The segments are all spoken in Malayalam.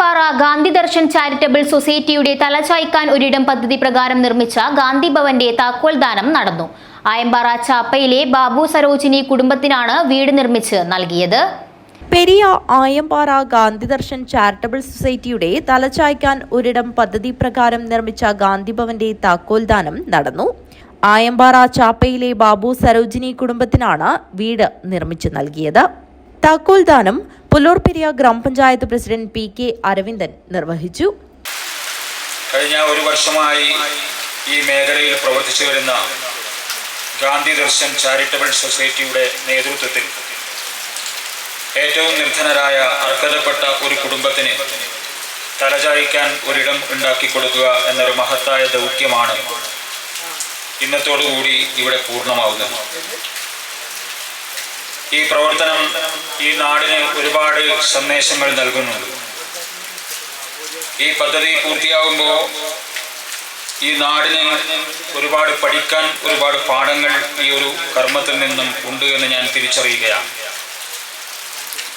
ആയമ്പാറ ഗാന്ധി ദർശൻ ചാരിറ്റബിൾ സൊസൈറ്റിയുടെ തലചായ്ക്കാൻ ഒരിടം പദ്ധതി പ്രകാരം നിർമ്മിച്ച ഗാന്ധി ഭവന്റെ താക്കോൽ ദാനം നടന്നു. ആയമ്പാറ ചാപ്പയിലെ ബാബു സരോജിനി കുടുംബത്തിനാണ് വീട് നിർമ്മിച്ച് നൽകിയത്. പെരിയ ആയമ്പാറ ഗാന്ധി ദർശൻ ചാരിറ്റബിൾ സൊസൈറ്റിയുടെ തലചായ്ക്കാൻ ഒരിടം പദ്ധതി പ്രകാരം നിർമ്മിച്ച ഗാന്ധി ഗാന്ധിഭവന്റെ താക്കോൽദാനം നടന്നു. ആയമ്പാറ ചാപ്പയിലെ ബാബു സരോജിനി കുടുംബത്തിനാണ് വീട് നിർമ്മിച്ചു നൽകിയത്. താക്കോൽദാനം പുല്ലൂർ പെരിയ ഗ്രാമപഞ്ചായത്ത് പ്രസിഡന്റ് പി കെ അരവിന്ദൻ നിർവഹിച്ചു. കഴിഞ്ഞ ഒരു വർഷമായി ഈ മേഖലയിൽ പ്രവർത്തിച്ചു വരുന്ന ഗാന്ധി ദർശൻ ചാരിറ്റബിൾ സൊസൈറ്റിയുടെ നേതൃത്വത്തിൽ ഏറ്റവും നിർധനരായ അർഹതപ്പെട്ട ഒരു കുടുംബത്തിന് തലചായ്ക്കാൻ ഒരിടം ഉണ്ടാക്കി കൊടുക്കുക എന്നൊരു മഹത്തായ ദൗത്യമാണ് ഇന്നത്തോടുകൂടി ഇവിടെ പൂർണമാവുന്നത്. ഈ പ്രവർത്തനം ഈ നാടിന് ഒരുപാട് സന്ദേശങ്ങൾ നൽകുന്നുണ്ട്. ഈ പദ്ധതി പൂർത്തിയാകുമ്പോൾ ഈ നാടിന് ഒരുപാട് പഠിക്കാൻ ഒരുപാട് പാഠങ്ങൾ ഈ ഒരു കർമ്മത്തിൽ നിന്നും ഉണ്ട് എന്ന് ഞാൻ തിരിച്ചറിയുകയാണ്.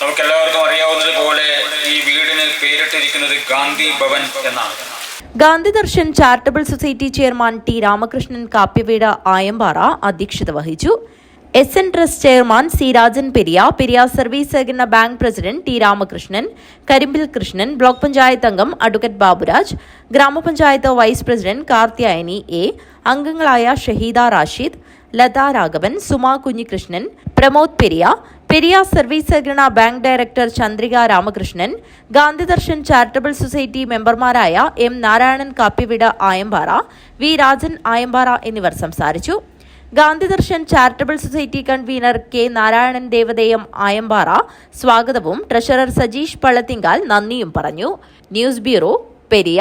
നമുക്കെല്ലാവർക്കും അറിയാവുന്നതുപോലെ ഈ വീടിന് പേരിട്ടിരിക്കുന്നത് ഗാന്ധി ഭവൻ എന്നാണ്. Gandhidarshan charitable society chairman T Ramakrishnan Kapyaveedu Ayampara അധ്യക്ഷത വഹിച്ചു. S N trust chairman C Rajan Periya Periya service സഹകരണ bank president T Ramakrishnan Karimbil Krishnan block panchayat അംഗം അഡ്വക്കറ്റ് ബാബുരാജ് ഗ്രാമപഞ്ചായത്ത് വൈസ് പ്രസിഡന്റ് കാർത്തിയായനി എ അംഗങ്ങളായ ഷഹീദ റാഷിദ് ലതാ രാഘവൻ സുമ കുഞ്ഞികൃഷ്ണൻ പ്രമോദ് പെരിയ പെരിയ സർവീസ് സഹകരണ bank director Chandrika Ramakrishnan Gandhidarshan charitable society മെമ്പർമാരായ എം നാരായണൻ കാപ്പിവിട ആയമ്പാറ വി രാജൻ ആയമ്പാറ എന്നിവർ സംസാരിച്ചു Gandhidarshan charitable society convener K Narayanan Devathayam Ayampara. സ്വാഗതവും ട്രഷറർ സജീഷ് പള്ളത്തിങ്കാൽ നന്ദിയും പറഞ്ഞു. News bureau Periya.